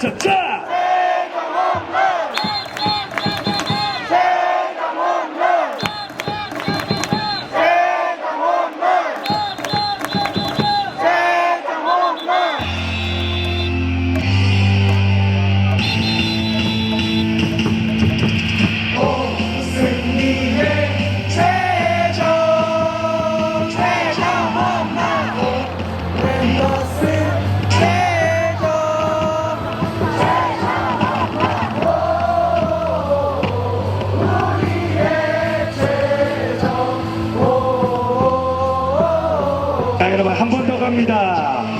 cha cha. 여러분 한 번 더 갑니다.